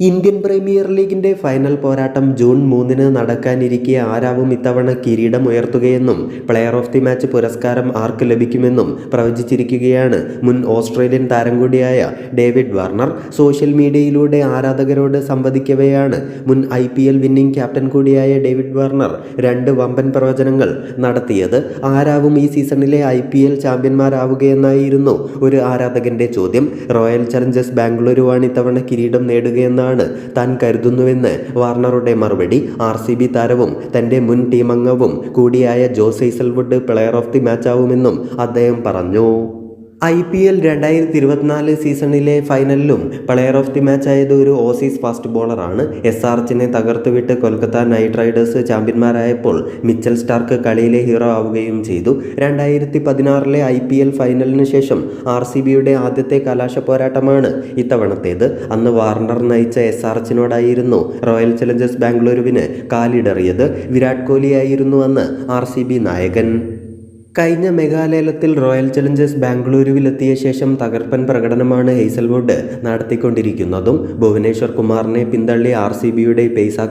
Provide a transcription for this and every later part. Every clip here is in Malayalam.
ഇന്ത്യൻ പ്രീമിയർ ലീഗിന്റെ ഫൈനൽ പോരാട്ടം ജൂൺ മൂന്നിന് നടക്കാനിരിക്കെ ആരാവും ഇത്തവണ കിരീടം ഉയർത്തുകയെന്നും പ്ലെയർ ഓഫ് ദി മാച്ച് പുരസ്കാരം ആർക്ക് ലഭിക്കുമെന്നും പ്രവചിച്ചിരിക്കുകയാണ് മുൻ ഓസ്ട്രേലിയൻ താരം കൂടിയായ ഡേവിഡ് വാർണർ. സോഷ്യൽ മീഡിയയിലൂടെ ആരാധകരോട് സംവദിക്കവെയാണ് മുൻ I P L winning captain കൂടിയായ ഡേവിഡ് വാർണർ രണ്ട് വമ്പൻ പ്രവചനങ്ങൾ നടത്തിയത്. ആരാവും ഈ സീസണിലെ ഐ പി എൽ ചാമ്പ്യന്മാരാവുകയെന്നായിരുന്നു ഒരു ആരാധകന്റെ ചോദ്യം. റോയൽ ചലഞ്ചേഴ്സ് ബാംഗ്ലൂരുവാണ് ഇത്തവണ കിരീടം നേടുകയെന്നാണ് താൻ കരുതുന്നുവെന്ന് വാർണറുടെ മറുപടി ആർ സി ബി താരവും തന്റെ മുൻ ടീമംഗവും കൂടിയായ Josh Hazlewood player of the മാച്ചാവുമെന്നും അദ്ദേഹം പറഞ്ഞു. ഐ പി എൽ രണ്ടായിരത്തി ഇരുപത്തിനാല് സീസണിലെ ഫൈനലിലും പ്ലെയർ ഓഫ് ദി മാച്ച് ആയത് ഒരു ഓസീസ് ഫാസ്റ്റ് ബോളറാണ്. എസ് ആർച്ചിനെ തകർത്തുവിട്ട് കൊൽക്കത്ത നൈറ്റ് റൈഡേഴ്സ് ചാമ്പ്യന്മാരായപ്പോൾ മിച്ചൽ സ്റ്റാർക്ക് കളിയിലെ ഹീറോ ആവുകയും ചെയ്തു. രണ്ടായിരത്തി പതിനാറിലെ ഐ പി എൽ ഫൈനലിന് ശേഷം ആർ സി ബിയുടെ ആദ്യത്തെ കലാശ പോരാട്ടമാണ് ഇത്തവണത്തേത്. അന്ന് വാർണർ നയിച്ച എസ് ആർച്ചിനോടായിരുന്നു റോയൽ ചലഞ്ചേഴ്സ് ബാംഗ്ലൂരുവിന് കാലിടറിയത്. വിരാട് കോഹ്ലിയായിരുന്നു അന്ന് ആർ സി ബി നായകൻ. കഴിഞ്ഞ മേഘാലയത്തിൽ റോയൽ ചലഞ്ചേഴ്സ് ബാംഗ്ലൂരുവിലെത്തിയ ശേഷം തകർപ്പൻ പ്രകടനമാണ് ഹെയ്സൽവുഡ് നടത്തിക്കൊണ്ടിരിക്കുന്നതും ഭുവനേശ്വർ കുമാറിനെ പിന്തള്ളി ആർ സി ബിയുടെ പേസ്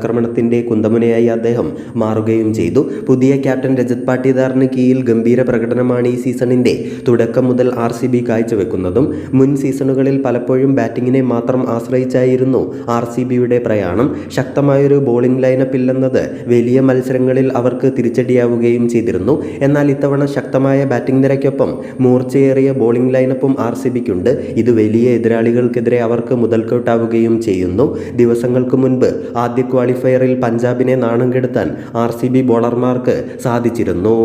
കുന്തമുനയായി അദ്ദേഹം മാറുകയും ചെയ്തു. പുതിയ ക്യാപ്റ്റൻ രജത് പാട്ടിദാറിന് കീഴിൽ ഗംഭീര പ്രകടനമാണ് ഈ സീസണിന്റെ തുടക്കം മുതൽ ആർ സി ബി കാഴ്ചവെക്കുന്നതും. മുൻ സീസണുകളിൽ പലപ്പോഴും ബാറ്റിങ്ങിനെ മാത്രം ആശ്രയിച്ചായിരുന്നു ആർ സി ബിയുടെ പ്രയാണം. ശക്തമായൊരു ബോളിംഗ് ലൈനപ്പ് ഇല്ലെന്നത് വലിയ മത്സരങ്ങളിൽ അവർക്ക് തിരിച്ചടിയാവുകയും ചെയ്തിരുന്നു. എന്നാൽ ഇത്തവണ ശക്തമായ ബാറ്റിംഗ് നിരയ്ക്കൊപ്പം മൂർച്ചയേറിയ ബോളിംഗ് ലൈനപ്പും ആർ സി ബിക്കുണ്ട് ഇത് വലിയ എതിരാളികൾക്കെതിരെ അവർക്ക് മുതൽക്കൂട്ടാവുകയും ചെയ്യുന്നു. ദിവസങ്ങൾക്ക് മുൻപ് ആദ്യ ക്വാളിഫയറിൽ പഞ്ചാബിനെ നാണം കെടുത്താൻ ആർ സി ബി ബോളർമാർക്ക് സാധിച്ചിരുന്നു.